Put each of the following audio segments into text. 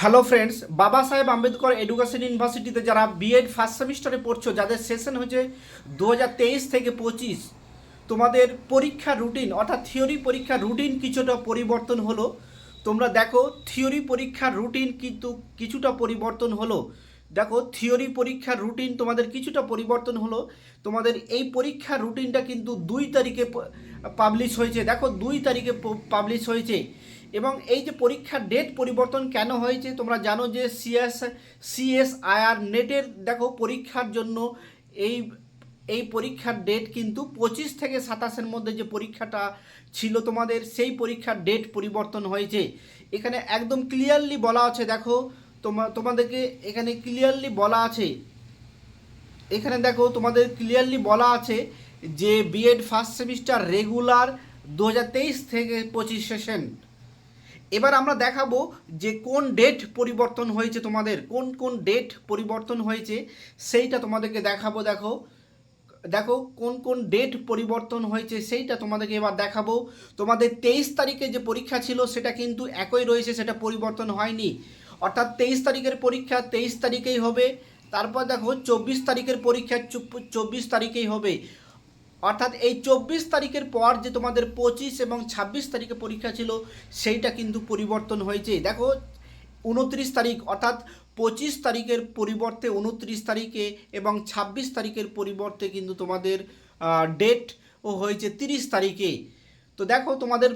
Hello friends, বাবা সাহেব Ambedkar education ইউনিভার্সিটিতে যারা বিএড ফার্স্ট সেমিস্টারে পড়ছো, যাদের সেশন হচ্ছে দু হাজার তেইশ থেকে পঁচিশ, তোমাদের পরীক্ষার রুটিন অর্থাৎ থিওরি পরীক্ষার রুটিন কিছুটা পরিবর্তন হলো। তোমরা দেখো থিওরি পরীক্ষার রুটিন কিন্তু কিছুটা পরিবর্তন হলো। দেখো থিওরি পরীক্ষার রুটিন তোমাদের কিছুটা পরিবর্তন হলো। তোমাদের এই পরীক্ষার রুটিনটা কিন্তু দুই তারিখে পাবলিশ হয়েছে। দেখো, দুই তারিখে পাবলিশ হয়েছে। এবং এই যে পরীক্ষার ডেট পরিবর্তন কেন হয়েছে, তোমরা জানো যে সিএস সিএসআইআর নেটের দেখো পরীক্ষার জন্য এই এই পরীক্ষার ডেট কিন্তু পঁচিশ থেকে সাতাশের মধ্যে যে পরীক্ষাটা ছিল তোমাদের, সেই পরীক্ষার ডেট পরিবর্তন হয়েছে। এখানে একদম ক্লিয়ারলি বলা আছে, দেখো, তোমা, তোমাদেরকে এখানে ক্লিয়ারলি বলা আছে। এখানে দেখো, তোমাদের ক্লিয়ারলি বলা আছে যে বিএড ফার্স্ট সেমিস্টার রেগুলার দু হাজার তেইশ থেকে পঁচিশ সেশন এবার আমরা দেখাবো যে কোন ডেট পরিবর্তন হয়েছে তোমাদের, কোন কোন ডেট পরিবর্তন হয়েছে, সেইটা তোমাদেরকে দেখাবো, দেখো। দেখো, কোন কোন ডেট পরিবর্তন হয়েছে সেইটা তোমাদেরকে এবার দেখাবো। তোমাদের তেইশ তারিখে যে পরীক্ষা ছিল সেটা কিন্তু একই রয়েছে, সেটা পরিবর্তন হয়নি। অর্থাৎ তেইশ তারিখের পরীক্ষা তেইশ তারিখেই হবে। তারপর দেখো, চব্বিশ তারিখের পরীক্ষা চব্বিশ তারিখেই হবে। অর্থাৎ এই চব্বিশ তারিখের পর যে তোমাদের পঁচিশ এবং ছাব্বিশ তারিখে পরীক্ষা ছিল, সেইটা কিন্তু পরিবর্তন হয়েছে। দেখো, উনত্রিশ তারিখ, অর্থাৎ পঁচিশ তারিখের পরিবর্তে উনত্রিশ তারিখে এবং ছাব্বিশ তারিখের পরিবর্তে কিন্তু তোমাদের ডেট ও হয়েছে তিরিশ তারিখে। তো দেখো, তোমাদের,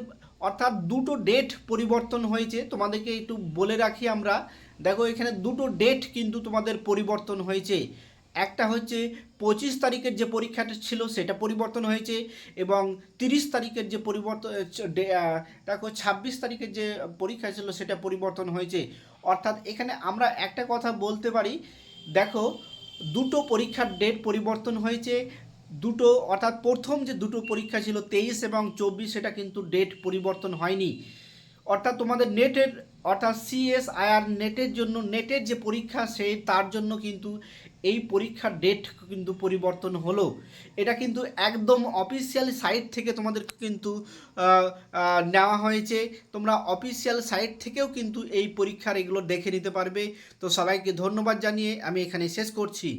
অর্থাৎ দুটো ডেট পরিবর্তন হয়েছে। তোমাদেরকে একটু বলে রাখি আমরা। দেখো, এখানে দুটো ডেট কিন্তু তোমাদের পরিবর্তন হয়েছে। একটা হচ্ছে পঁচিশ তারিখের যে পরীক্ষাটা ছিল সেটা পরিবর্তন হয়েছে এবং তিরিশ তারিখের যে পরিবর্তন দেখো ছাব্বিশ তারিখের যে পরীক্ষা ছিল সেটা পরিবর্তন হয়েছে। অর্থাৎ এখানে আমরা একটা কথা বলতে পারি, দেখো দুটো পরীক্ষার ডেট পরিবর্তন হয়েছে, দুটো অর্থাৎ প্রথম যে দুটো পরীক্ষা ছিল তেইশ এবং চব্বিশ সেটা কিন্তু ডেট পরিবর্তন হয়নি। অর্থাৎ তোমাদের নেটের, অর্থাৎ সিএসআইআর নেটের জন্য, নেটের যে পরীক্ষা সেই তার জন্য কিন্তু এই পরীক্ষার ডেট কিন্তু পরিবর্তন হলো। এটা কিন্তু একদম অফিসিয়াল সাইট থেকে তোমাদের কিন্তু নেওয়া হয়েছে। তোমরা অফিসিয়াল সাইট থেকেও কিন্তু এই পরীক্ষার এগুলো দেখে নিতে পারবে। তো সবাইকে ধন্যবাদ জানিয়ে আমি এখানে শেষ করছি।